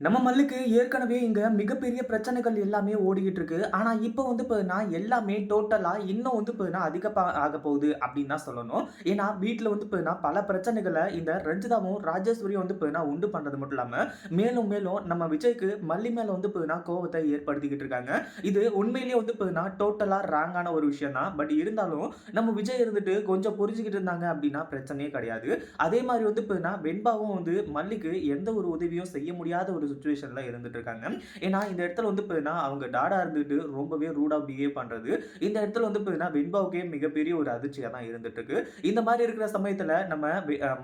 நம்ம மல்லுக்கு ஏற்கனவே இங்க மிகப்பெரிய பிரச்சனைகள் எல்லாமே ஓடிக்கிட்டு இருக்கு. ஆனா, இப்போ வந்து பார்த்தீங்கன்னா, எல்லாமே டோட்டலா இன்னும் வந்து பார்த்தீங்கன்னா, அதிக ஆக போகுது அப்படின்னு தான் சொல்லணும். ஏன்னா, வீட்டில் வந்து பார்த்தீங்கன்னா, பல பிரச்சனைகளை இந்த ரஞ்சிதாவும், ராஜேஸ்வரியும் வந்து பார்த்தீங்கன்னா, உண்டு பண்றது மட்டும் இல்லாம, மேலும் மேலும் நம்ம விஜய்க்கு மல்லி மேல வந்து பார்த்தீங்கன்னா, கோவத்தை ஏற்படுத்திக்கிட்டு இருக்காங்க. இது உண்மையிலேயே வந்து பார்த்தீங்கன்னா, டோட்டலா ராங்கான ஒரு விஷயம் தான். பட் இருந்தாலும் நம்ம விஜய் இருந்துட்டு கொஞ்சம் புரிஞ்சுக்கிட்டு இருந்தாங்க அப்படின்னா பிரச்சனையே கிடையாது. அதே மாதிரி வந்து பார்த்தீங்கன்னா, வெண்பாவும் வந்து மல்லிக்கு எந்த ஒரு உதவியும் செய்ய முடியாத ஒரு சுச்சுவேஷனில் இருந்துட்டு இருக்காங்க. ஏன்னா, இந்த இடத்துல வந்து பார்த்தீங்கன்னா, அவங்க டாடா இருந்துட்டு ரொம்பவே ரூடாக பிஹேவ் பண்ணுறது இந்த இடத்துல வந்து பார்த்தீங்கன்னா, வெண்பாவுக்கே மிகப்பெரிய ஒரு அதிர்ச்சியாக தான் இருந்துட்டு இருக்கு. இந்த மாதிரி இருக்கிற சமயத்தில் நம்ம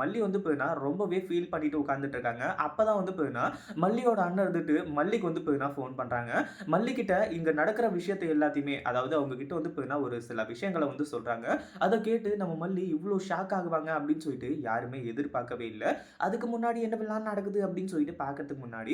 மல்லி வந்து பார்த்தீங்கன்னா, ரொம்பவே ஃபீல் பண்ணிட்டு உட்காந்துட்டு இருக்காங்க. அப்போ தான் வந்து பார்த்தீங்கன்னா, மல்லியோட அண்ணன் இருந்துட்டு மல்லிக்கு வந்து பார்த்தீங்கன்னா, ஃபோன் பண்ணுறாங்க மல்லிக்கிட்ட இங்கே நடக்கிற விஷயத்த எல்லாத்தையுமே அதாவது அவங்க கிட்ட வந்து பார்த்தீங்கன்னா, ஒரு சில விஷயங்கள வந்து சொல்கிறாங்க அதை கேட்டு நம்ம மல்லி இவ்வளோ ஷாக் ஆகுவாங்க அப்படின்னு சொல்லிட்டு யாருமே எதிர்பார்க்கவே இல்லை அதுக்கு முன்னாடி என்ன நடக்குது அப்படின்னு சொல்லிட்டு பார்க்கறதுக்கு முன்னாடி,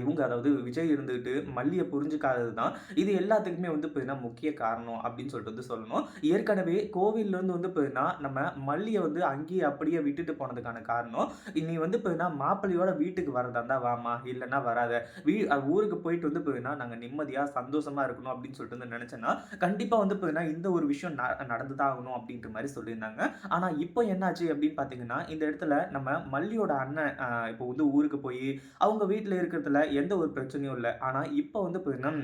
இவங்க அதாவது விஜய் இருந்துக்கிட்டு மல்லியை புரிஞ்சுக்காதது தான், இது எல்லாத்துக்குமே வந்து பார்த்தீங்கன்னா, முக்கிய காரணம் அப்படின்னு சொல்லிட்டு வந்து சொல்லணும். ஏற்கனவே கோவில்லேருந்து வந்து பார்த்தீங்கன்னா, நம்ம மல்லியை வந்து அங்கேயே அப்படியே விட்டுட்டு போனதுக்கான காரணம், "நீ வந்து பார்த்தீங்கன்னா, மாப்பிள்ளையோட வீட்டுக்கு வரதா இருந்தால் வாம்மா, இல்லைன்னா வராத. வீ ஊருக்கு போயிட்டு வந்து பார்த்தீங்கன்னா, நாங்கள் நிம்மதியாக சந்தோஷமாக இருக்கணும்." அப்படின்னு சொல்லிட்டு வந்து நினச்சேன்னா கண்டிப்பாக வந்து பார்த்தீங்கன்னா, இந்த ஒரு விஷயம் ந நடந்து தான் ஆகணும் அப்படின்ற மாதிரி சொல்லியிருந்தாங்க. ஆனால் இப்போ என்னாச்சு அப்படின்னு பார்த்தீங்கன்னா, இந்த இடத்துல நம்ம மல்லியோட அண்ணன் இப்போ வந்து ஊருக்கு போய் அவங்க வீட்டில் இருக்கிறது இருக்கிறதுல எந்த ஒரு பிரச்சனையும் இல்லை. ஆனால் இப்போ வந்து பார்த்தீங்கன்னா,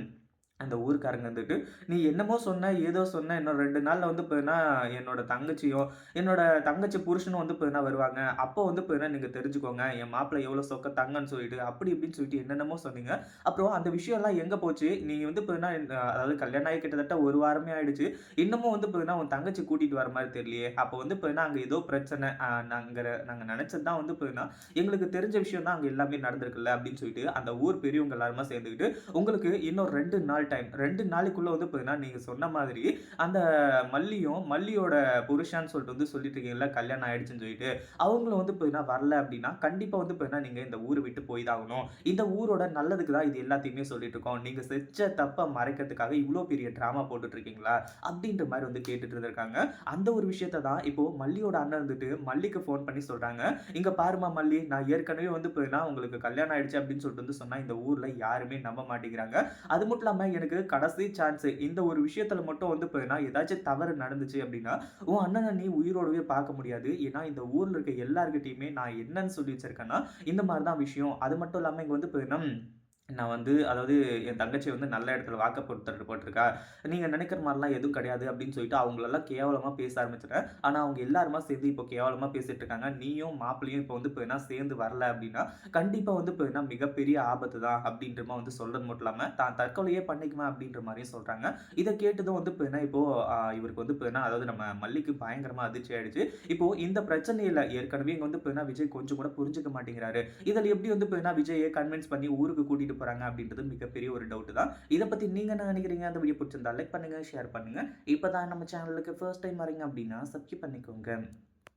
அந்த ஊருக்காரங்க வந்துட்டு, "நீ என்னமோ சொன்ன, ஏதோ சொன்ன. இன்னும் ரெண்டு நாளில் வந்து பார்த்தீங்கன்னா, என்னோட தங்கச்சியோ என்னோட தங்கச்சி புருஷனும் வந்து போயினா வருவாங்க. அப்போ வந்து போயினா நீங்கள் தெரிஞ்சுக்கோங்க. என் மாப்பிள்ளை எவ்வளோ சொக்க தங்கன்னு சொல்லிட்டு." அப்படி இப்படின்னு சொல்லிட்டு என்னென்னமோ சொன்னீங்க. அப்புறம் அந்த விஷயம்லாம் எங்கே போச்சு? நீ வந்து போயினா அதாவது கல்யாணம் ஆகி கிட்டத்தட்ட ஒரு வாரமே ஆயிடுச்சு. இன்னமும் வந்து போயினா உன் தங்கச்சி கூட்டிகிட்டு வர மாதிரி தெரியலையே. அப்போ வந்து போயினா அங்கே ஏதோ பிரச்சனை. நாங்கள் நாங்கள் நினச்சது தான் வந்து போயினா எங்களுக்கு தெரிஞ்ச விஷயம் தான் அங்கே எல்லாமே நடந்திருக்குல்ல அப்படின்னு சொல்லிட்டு, அந்த ஊர் பெரியவங்க எல்லாருமா சேர்ந்துக்கிட்டு, உங்களுக்கு இன்னும் ரெண்டு நாள் டைம். ரெண்டு நாளைக்குள்ளே வந்து பார்த்தீங்கன்னா, நீங்கள் சொன்ன மாதிரி அந்த மல்லியும், மல்லியோட புருஷான்னு சொல்லிட்டு வந்து சொல்லிட்டு இருக்கீங்களா கல்யாணம் ஆயிடுச்சுன்னு சொல்லிட்டு, அவங்களும் வந்து பார்த்தீங்கன்னா வரல அப்படின்னா, கண்டிப்பாக வந்து பார்த்தீங்கன்னா, நீங்கள் இந்த ஊர் விட்டு போய் தான் ஆகணும். இந்த ஊரோட நல்லதுக்கு தான் இது எல்லாத்தையுமே சொல்லிட்டு இருக்கோம். நீங்கள் செஞ்ச தப்பை மறைக்கிறதுக்காக இவ்வளோ பெரிய ட்ராமா போட்டுட்டு இருக்கீங்களா? அப்படின்ற மாதிரி வந்து கேட்டுட்டு இருந்திருக்காங்க. அந்த ஒரு விஷயத்த தான் இப்போ மல்லியோட அண்ணன் இருந்துட்டு மல்லிக்கு ஃபோன் பண்ணி சொல்கிறாங்க இங்கே பாரும்மா மல்லி, நான் ஏற்கனவே வந்து பார்த்தீங்கன்னா, உங்களுக்கு கல்யாணம் ஆயிடுச்சு அப்படின்னு சொல்லிட்டு வந்து சொன்னால் இந்த ஊரில் யாருமே நம்ப மாட்டேங்கிறாங்க. அது மட்டும் இல்லாமல் எனக்கு கடைசி சான்ஸு இந்த ஒரு விஷயத்தில் மட்டும் வந்து பார்த்தீங்கன்னா, ஏதாச்சும் தவறு நடந்துச்சு அப்படின்னா, உன் அண்ணனை நீ உயிரோடவே பார்க்க முடியாது. ஏன்னா, இந்த ஊரில் இருக்க எல்லாருக்கிட்டையுமே நான் என்னன்னு சொல்லி வச்சிருக்கேன்னா, இந்த மாதிரி தான் விஷயம். அது மட்டும் இல்லாமல் இங்கே வந்து பார்த்தீங்கன்னா, நான் வந்து அதாவது என் தங்கச்சி வந்து நல்ல இடத்துல வாக்கப்படுத்த போட்டிருக்கா நீங்கள் நினைக்கிற மாதிரிலாம் எதுவும் கிடையாது." அப்படின்னு சொல்லிட்டு அவங்களெல்லாம் கேவலமாக பேச ஆரம்பிச்சிட்டேன் ஆனால் அவங்க எல்லாருமா சேர்ந்து இப்போ கேவலமாக பேசிட்டு இருக்காங்க. நீயும் மாப்பிள்ளையும் இப்போ வந்து பார்த்தீங்கன்னா, சேர்ந்து வரல அப்படின்னா, கண்டிப்பாக வந்து இப்போ என்ன மிகப்பெரிய ஆபத்து தான் அப்படின்ற மாதிரி வந்து சொல்கிறது மட்டும் இல்லாமல் தான் தற்கொலையே பண்ணிக்குமா அப்படின்ற மாதிரியும் சொல்கிறாங்க இதை கேட்டதும் வந்து இப்போ இப்போ இப்போது இவருக்கு வந்து இப்போ என்ன அதாவது நம்ம மல்லிக்கு பயங்கரமாக அதிர்ச்சி ஆயிடுச்சு. இப்போ இந்த பிரச்சனையில் ஏற்கனவே இங்கே வந்து இப்போ என்ன விஜய் கொஞ்சம் கூட புரிஞ்சுக்க மாட்டேங்கிறாரு. இதில் எப்படி வந்து இப்போ என்ன விஜயை கன்வின்ஸ் பண்ணி ஊருக்கு கூட்டிகிட்டு கூட்டிட்டு போறாங்க அப்படின்றது மிகப்பெரிய ஒரு டவுட் தான். இதை பத்தி நீங்க என்ன நினைக்கிறீங்க? அந்த வீடியோ பிடிச்சிருந்தா லைக் பண்ணுங்க, ஷேர் பண்ணுங்க. இப்பதான் நம்ம சேனலுக்கு ஃபர்ஸ்ட் டைம் வரீங்க அப்படின்னா, சப்ஸ்கிரைப் பண்ணிக்கோங்க.